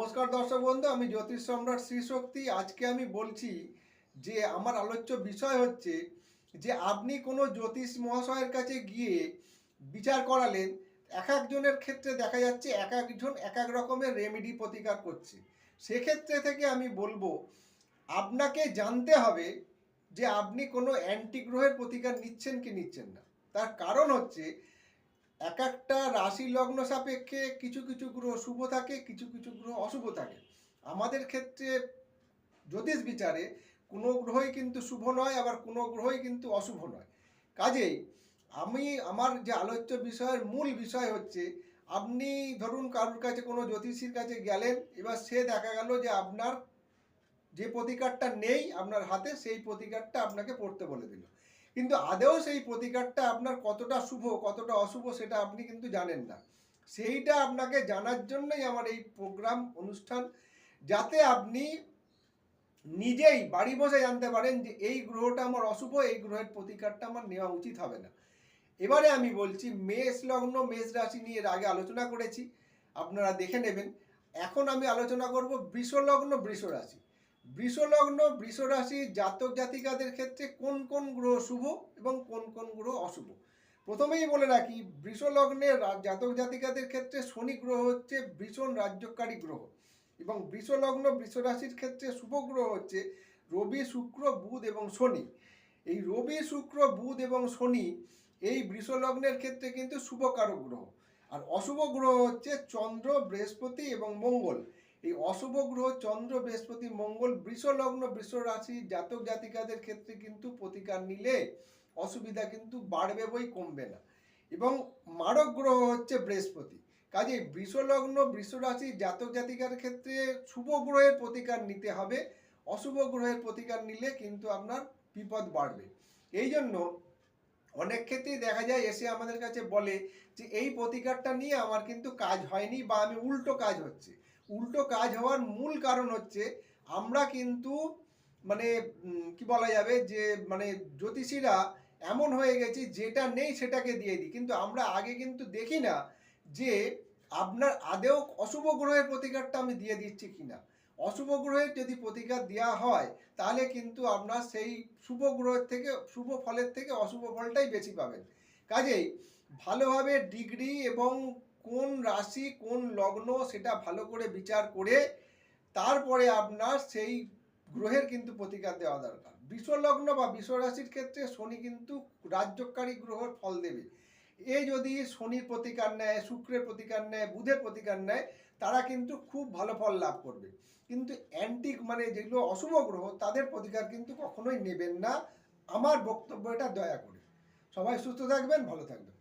নমস্কার দর্শক বন্ধু, আমি জ্যোতিষ সম্রাট শ্রী শক্তি। আজকে আমি বলছি যে, আমার আলোচ্য বিষয় হচ্ছে যে, আপনি কোনো জ্যোতিষ মহাশয়ের কাছে গিয়ে বিচার করালেন, এক একজনের ক্ষেত্রে দেখা যাচ্ছে এক একজন এক এক রকমের রেমেডি প্রতিকার করছে। সেক্ষেত্রে থেকে আমি বলব, আপনাকে জানতে হবে যে, আপনি কোনো অ্যান্টি গ্রহের প্রতিকার নিচ্ছেন কি নিচ্ছেন না। তার কারণ হচ্ছে এক একটা রাশি লগ্ন সাপেক্ষে কিছু কিছু গ্রহ শুভ থাকে, কিছু কিছু গ্রহ অশুভ থাকে। আমাদের ক্ষেত্রে জ্যোতিষ বিচারে কোনো গ্রহই কিন্তু শুভ নয়, আবার কোনো গ্রহই কিন্তু অশুভ নয়। কাজেই আমি আমার যে আলোচ্য বিষয়ের মূল বিষয় হচ্ছে, আপনি ধরুন কারোর কাছে কোনো জ্যোতিষীর কাছে গেলেন, এবার সে দেখা গেল যে আপনার যে প্রতিকারটা নেই আপনার হাতে, সেই প্রতিকারটা আপনাকে পড়তে বলে দিল। কিন্তু আদেও সেই প্রতিকারটা আপনার কতটা শুভ, কতটা অশুভ সেটা আপনি কিন্তু জানেন না। সেইটা আপনাকে জানার জন্যই আমার এই প্রোগ্রাম, অনুষ্ঠান, যাতে আপনি নিজেই বাড়ি বসে জানতে পারেন যে এই গ্রহটা আমার অশুভ, এই গ্রহের প্রতিকারটা আমার নেওয়া উচিত হবে না। এবারে আমি বলছি, মেষ লগ্ন, মেষ রাশি নিয়ে এর আগে আলোচনা করেছি, আপনারা দেখে নেবেন। এখন আমি আলোচনা করব বৃষ লগ্ন, বৃষ রাশি। বৃষলগ্ন, বৃষরাশি জাতক জাতিকাদের ক্ষেত্রে কোন কোন গ্রহ শুভ এবং কোন কোন গ্রহ অশুভ? প্রথমেই বলে রাখি বৃষলগ্নের জাতক জাতিকাদের ক্ষেত্রে শনি গ্রহ হচ্ছে ভীষণ রাজ্যকারী গ্রহ এবং বৃষলগ্ন, বৃষরাশির ক্ষেত্রে শুভ গ্রহ হচ্ছে রবি, শুক্র, বুধ এবং শনি। এই রবি, শুক্র, বুধ এবং শনি এই বৃষলগ্নের ক্ষেত্রে কিন্তু শুভকারক গ্রহ। আর অশুভ গ্রহ হচ্ছে চন্দ্র, বৃহস্পতি এবং মঙ্গল। এই অশুভ গ্রহ চন্দ্র বৃহস্পতি মঙ্গল বৃষ লগ্ন বৃষ রাশি জাতক জাতিকাদের ক্ষেত্রে কিন্তু প্রতিকার নিলে অসুবিধা কিন্তু বাড়বে বই কমবে না। এবং মারক গ্রহ হচ্ছে বৃহস্পতি। কাজে বৃষ লগ্ন, বৃষ রাশি জাতক জাতিকার ক্ষেত্রে শুভ গ্রহের প্রতিকার নিতে হবে। অশুভ গ্রহের প্রতিকার নিলে কিন্তু আপনার বিপদ বাড়বে। এই জন্য অনেক ক্ষেত্রেই দেখা যায়, এসে আমাদের কাছে বলে যে, এই প্রতিকারটা নিয়ে আমার কিন্তু কাজ হয়নি বা আমি উল্টো কাজ হচ্ছে। উল্টো কাজ হওয়ার মূল কারণ হচ্ছে আমরা কিন্তু মানে কি বলা যাবে যে মানে জ্যোতিষীরা এমন হয়ে গেছি যেটা নেই সেটাকে দিয়ে দিই। কিন্তু আমরা আগে কিন্তু দেখি না যে আপনার আদেও অশুভ গ্রহের প্রতিকারটা আমি দিয়ে দিচ্ছি কিনা। অশুভ গ্রহের যদি প্রতিকার দেওয়া হয়, তাহলে কিন্তু আপনার সেই শুভ গ্রহের থেকে, শুভ ফলের থেকে অশুভ ফলটাই বেশি পাবেন। কাজেই ভালোভাবে ডিগ্রি এবং কোন রাশি, কোন লগ্ন সেটা ভালো করে বিচার করে তারপরে আপনার সেই গ্রহের কিন্তু প্রতিকার দেওয়া দরকার। বিশ্বলগ্ন বা বিষ রাশির ক্ষেত্রে শনি কিন্তু রাজ্যকারী গ্রহের ফল দেবে। এ যদি শনির প্রতিকার নেয়, শুক্রের প্রতিকার নেয়, বুধের প্রতিকার নেয়, তারা কিন্তু খুব ভালো ফল লাভ করবে। কিন্তু অ্যান্টিক মানে যেগুলো অশুভ গ্রহ, তাদের প্রতিকার কিন্তু কখনোই নেবেন না। আমার বক্তব্য এটা দয়া করে। সবাই সুস্থ থাকবেন, ভালো থাকবেন।